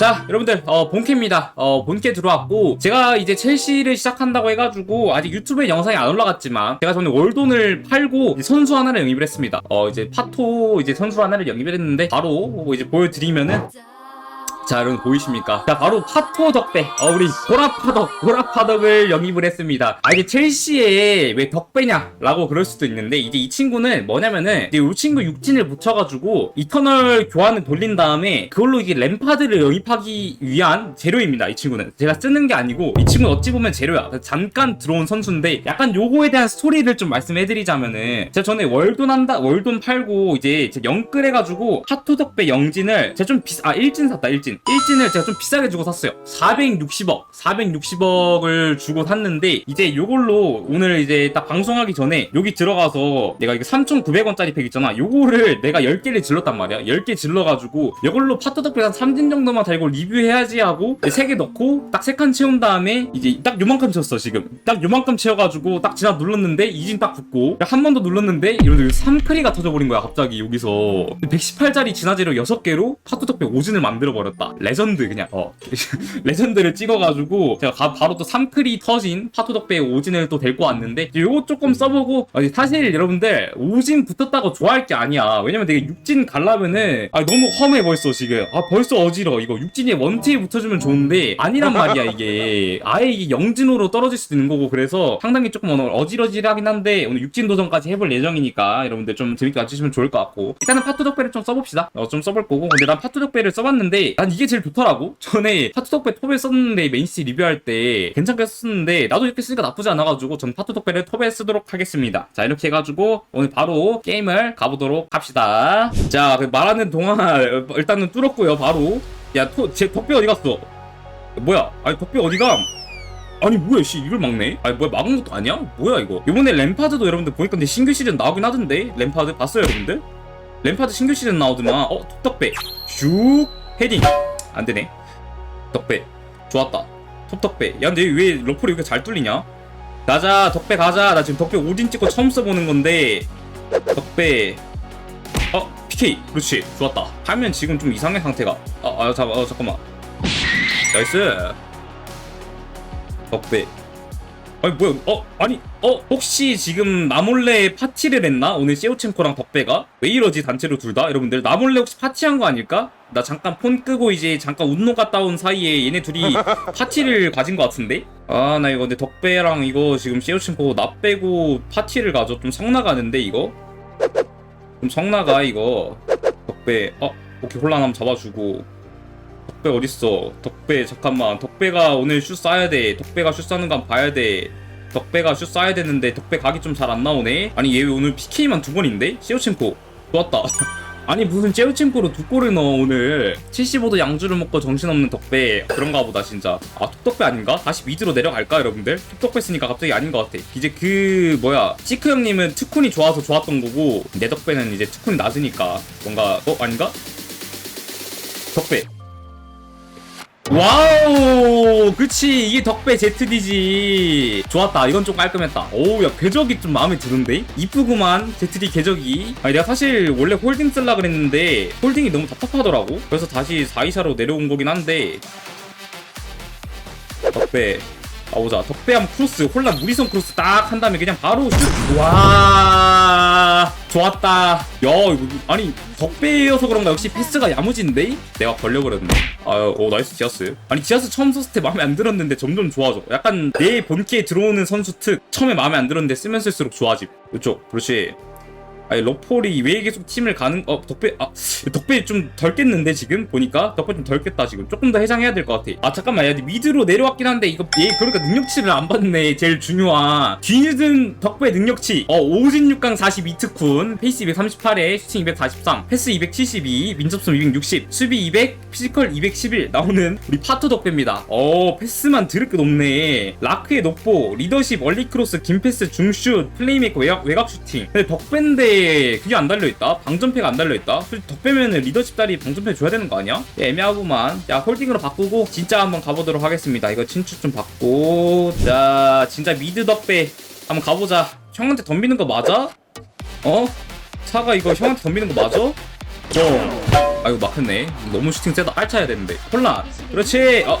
자 여러분들 어, 본캐입니다. 어, 본캐 들어왔고 제가 이제 첼시를 시작한다고 해가지고 아직 유튜브에 영상이 안 올라갔지만 제가 저는 월돈을 팔고 선수 하나를 영입을 했습니다. 어 이제 파토 이제 선수 하나를 영입을 했는데 바로 이제 보여드리면은 자 여러분 보이십니까? 자 바로 파토 덕배. 어 우리 보라파덕 보라파덕을 영입을 했습니다. 아 이제 첼시에 왜 덕배냐? 라고 그럴 수도 있는데 이제 이 친구는 뭐냐면은 이제 이 친구 육진을 붙여가지고 이터널 교환을 돌린 다음에 그걸로 이게 램파드를 영입하기 위한 재료입니다 이 친구는. 제가 쓰는 게 아니고 이 친구는 어찌 보면 재료야. 잠깐 들어온 선수인데 약간 요거에 대한 스토리를 좀 말씀해드리자면은 제가 전에 월돈 한다 월돈 팔고 이제 영끌 해가지고 파토 덕배 영진을 제가 좀 비싸 아 일진 샀다 일진 일진을 제가 좀 비싸게 주고 샀어요. 460억 460억을 주고 샀는데 이제 요걸로 오늘 이제 딱 방송하기 전에 여기 들어가서 내가 이거 3,900원짜리 팩 있잖아. 요거를 내가 10개를 질렀단 말이야. 10개 질러가지고 이걸로 파토 덕배 한 3진 정도만 달고 리뷰해야지 하고 3개 넣고 딱 3칸 채운 다음에 이제 딱 요만큼 채웠어 지금. 딱 요만큼 채워가지고 딱 지나 눌렀는데 이진 딱 붙고 한 번 더 눌렀는데 이러면서 3크리가 터져버린 거야 갑자기 여기서. 118짜리 진화제로 6개로 파토 덕배 5진을 만들어버렸다 레전드 그냥. 어. 레전드를 찍어가지고 제가 가- 바로 또 3크리 터진 파토 덕배 5진을 또 데리고 왔는데 요거 조금 써보고 아, 사실 여러분들 5진 붙었다고 좋아할 게 아니야. 왜냐면 되게 6진 갈라면은 아 너무 험해 벌써 지금. 아 벌써 어지러 이거 6진에 원티에 붙여주면 좋은데 아니란 말이야 이게. 아예 이게 0진으로 떨어질 수도 있는 거고 그래서 상당히 조금 오늘 어지러지하긴 한데 오늘 6진 도전까지 해볼 예정이니까 여러분들 좀 재밌게 봐주시면 좋을 것 같고. 일단은 파토 덕배를 좀 써봅시다. 어, 좀 써볼 거고. 근데 난 파토 덕배를 써봤는데 난 이게 제일 좋더라고. 전에 덕배 톱에 썼는데 메인시 리뷰할 때 괜찮게 썼는데 나도 이렇게 쓰니까 나쁘지 않아가지고 전 덕배를 톱에 쓰도록 하겠습니다. 자 이렇게 해가지고 오늘 바로 게임을 가보도록 합시다. 자그 말하는 동안 일단은 뚫었고요 바로. 야제 덕배 어디 갔어? 뭐야? 아니 덕배 어디 가 아니 뭐야 씨 이걸 막네? 아니 뭐야 막은 것도 아니야? 뭐야 이거? 이번에 램파드도 여러분들 보니까 근데 신규 시즌 나오긴 하던데? 램파드? 봤어요 여러분들? 램파드 신규 시즌 나오더만. 어 톱덕배. 슉 헤딩. 안되네. 덕배. 좋았다. 톱덕배. 야 근데 왜 러플이 이렇게 잘 뚫리냐? 가자 덕배 가자. 나 지금 덕배 오딘 찍고 처음 써보는 건데. 덕배. 어 PK 그렇지. 좋았다. 하면 지금 좀 이상해 상태가. 아, 아 잠, 어, 잠깐만. 나이스. 덕배 아니 뭐야 어 아니 어 혹시 지금 나몰래 파티를 했나? 오늘 세우첸코랑 덕배가? 왜 이러지 단체로 둘 다? 여러분들 나몰래 혹시 파티한 거 아닐까? 나 잠깐 폰 끄고 이제 잠깐 운동 갔다 온 사이에 얘네 둘이 파티를 가진 거 같은데? 아 나 이거 근데 덕배랑 이거 지금 세우첸코 나 빼고 파티를 가죠. 좀 성나가는데 이거? 좀 성나가 이거. 덕배 어 오케이 혼란 한번 잡아주고 덕배 어딨어? 덕배 잠깐만 덕배가 오늘 슛 쏴야 돼. 덕배가 슛 쏴는 건 봐야 돼. 덕배가 슛 쏴야 되는데 덕배 각이 좀 잘 안 나오네. 아니 얘왜 오늘 PK만 두 번인데? 시오첸코 좋았다. 아니 무슨 제우첸코로 두 골을 넣어 오늘 75도 양주를 먹고 정신없는 덕배 그런가 보다 진짜 아 톡덕배 아닌가? 다시 미드로 내려갈까 여러분들? 톡덕배 쓰니까 갑자기 아닌 것 같아 이제 그 뭐야 치크 형님은 특훈이 좋아서 좋았던 거고 내 덕배는 이제 특훈이 낮으니까 뭔가 어 아닌가? 덕배 와우! 그치 이게 덕배 ZD지. 좋았다. 이건 좀 깔끔했다. 오우 야 궤적이 좀 마음에 드는데? 이쁘구만 ZD 궤적이. 아니 내가 사실 원래 홀딩 쓸라 그랬는데 홀딩이 너무 답답하더라고. 그래서 다시 4이사로 내려온 거긴 한데. 덕배. 가보자. 덕배함 크로스 홀라 무리성 크로스 딱 한 다음에 그냥 바로 슛와 좋았다. 야 아니 덕배여서 그런가? 역시 패스가 야무진데? 내가 걸려버렸네. 아유 오 나이스 지하스. 아니 지하스 처음 썼을 때 마음에 안 들었는데 점점 좋아져. 약간 내 본캐에 들어오는 선수 특 처음에 마음에 안 들었는데 쓰면 쓸수록 좋아짐. 이쪽 그렇지 아니 러폴이 왜 계속 팀을 가는 어 덕배 아 덕배 좀 덜 깼는데 지금? 보니까? 덕배 좀 덜 깼다 지금. 조금 더 해장해야 될 것 같아. 아 잠깐만. 야 미드로 내려왔긴 한데 이거 얘 그러니까 능력치를 안 받네. 제일 중요한. 뒤늦은 덕배 능력치. 어 5진 6강 42특훈. 페이스 238에 슈팅 243 패스 272 민접점 260 수비 200 피지컬 211 나오는 우리 파토 덕배입니다. 어 패스만 드럽게 높네. 라크의 높보 리더십 얼리크로스 긴패스 중슛 플레이메이커 외곽, 외곽 슈팅. 근데 덕배인데 그게 안 달려있다 방전패가 안 달려있다 덕배면은 리더십 딸이 방전패 줘야 되는 거 아니야? 야, 애매하구만 야 홀딩으로 바꾸고 진짜 한번 가보도록 하겠습니다 이거 친추 좀 받고 자 진짜 미드 덕배 한번 가보자 형한테 덤비는 거 맞아? 어? 차가 이거 형한테 덤비는 거 맞아? 어. 아 이거 막혔네. 너무 슈팅 세다. 알차야 되는데. 혼란. 그렇지. 어.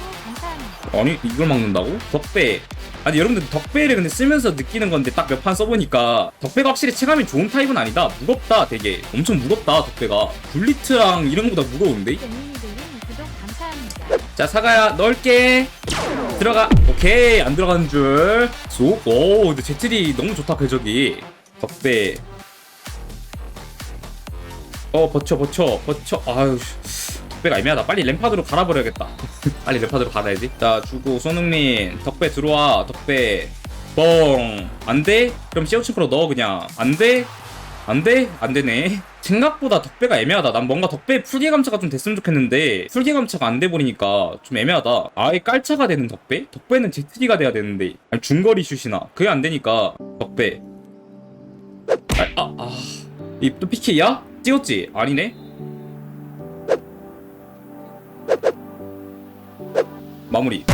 아니 이걸 막는다고? 덕배. 아니 여러분들 덕배를 근데 쓰면서 느끼는 건데 딱 몇 판 써보니까 덕배가 확실히 체감이 좋은 타입은 아니다. 무겁다 되게. 엄청 무겁다 덕배가. 굴리트랑 이런 거보다 무거운데? 잼민이들은 구독 감사합니다. 자 사가야 넣을게 들어가 오케이 안 들어가는 줄 쏙. 오 근데 제틀이 너무 좋다 궤적이 덕배 어 버텨 버텨 버텨 아유 씨. 덕배가 애매하다 빨리 램파드로 갈아버려야겠다 빨리 램파드로 갈아야지 자 주고 손흥민 덕배 들어와 덕배 뻥 안 돼? 그럼 시오친크로 넣어 그냥 안 돼? 안 돼? 안 되네 생각보다 덕배가 애매하다 난 뭔가 덕배 풀기 감차가 좀 됐으면 좋겠는데 풀기 감차가 안 돼 버리니까 좀 애매하다 아예 깔차가 되는 덕배? 덕배는 ZD가 돼야 되는데 아니 중거리 슛이나 그게 안 되니까 덕배 아, 아, 아. 이또 PK야? 찍었지? 아니네? 마무리.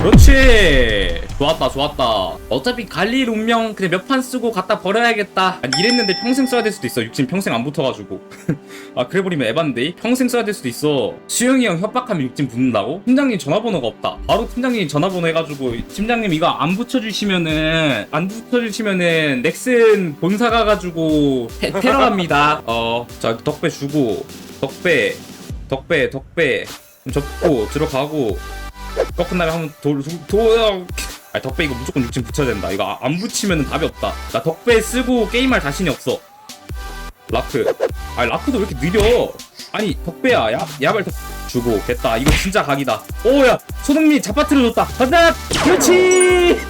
그렇지. 좋았다 좋았다. 어차피 갈릴 운명 그냥 몇 판 쓰고 갖다 버려야겠다. 아니 이랬는데 평생 써야 될 수도 있어. 육진 평생 안 붙어가지고. 아 그래버리면 에반데 평생 써야 될 수도 있어. 수영이 형 협박하면 육진 붙는다고? 팀장님 전화번호가 없다. 바로 팀장님 전화번호 해가지고 팀장님 이거 안 붙여주시면은 안 붙여주시면은 넥슨 본사 가가지고 테, 테러 갑니다. 어자 덕배 주고 덕배 덕배 덕배. 접고 들어가고 꺾은 다음에 한번 돌, 돌, 돌. 아 덕배 이거 무조건 육진 붙여야 된다. 이거 아- 안 붙이면 답이 없다. 나 덕배 쓰고 게임할 자신이 없어. 라크. 아 라크도 왜 이렇게 느려? 아니 덕배야, 야 야발 덕 주고 됐다. 이거 진짜 각이다. 오야 손흥민 잡아트려줬다. 간다. 그렇지.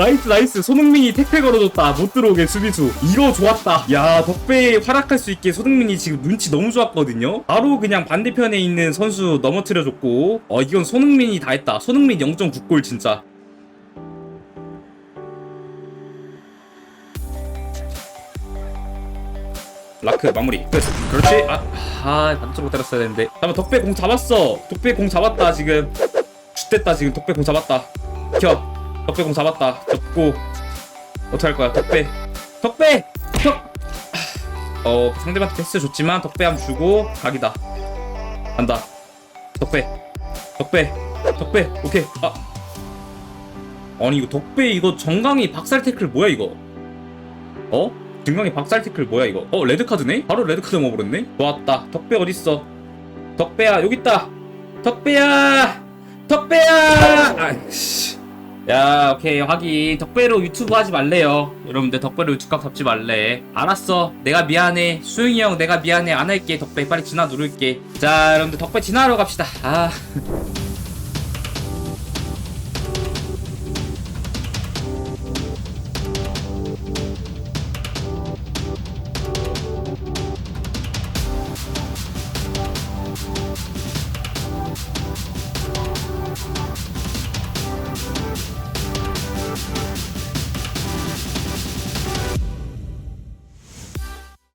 나이스 나이스. 손흥민이 택배 걸어줬다. 못 들어오게 수비수. 이거 좋았다. 야 덕배에 활약할 수 있게 손흥민이 지금 눈치 너무 좋았거든요. 바로 그냥 반대편에 있는 선수 넘어뜨려줬고. 어 이건 손흥민이 다 했다. 손흥민 0.9골 진짜. 라크 마무리. 끝. 그렇지. 아, 아 반쪽으로 때렸어야 되는데. 잠깐 덕배 공 잡았어. 덕배 공 잡았다 지금. 죽됐다 지금. 덕배 공 잡았다. 켜 덕배 공 잡았다. 접고 어떻게 할 거야? 덕배. 덕배! 덕 어, 상대방한테 패스 줬지만 덕배 한번 주고 각이다. 간다. 덕배. 덕배. 덕배. 오케이. 아. 아니 이거 덕배 이거 정강이 박살 태클 뭐야 이거? 어? 정강이 박살 태클 뭐야 이거? 어 레드 카드네? 바로 레드 카드 먹어버렸네? 좋았다. 덕배 어딨어? 덕배야 여기 있다. 덕배야! 덕배야! 아이씨 야 오케이 확인. 덕배로 유튜브 하지 말래요. 여러분들 덕배로 유튜브 잡지 말래. 알았어. 내가 미안해. 수영이 형 내가 미안해. 안 할게. 덕배 빨리 진화 누를게. 자 여러분들 덕배 진화하러 갑시다. 아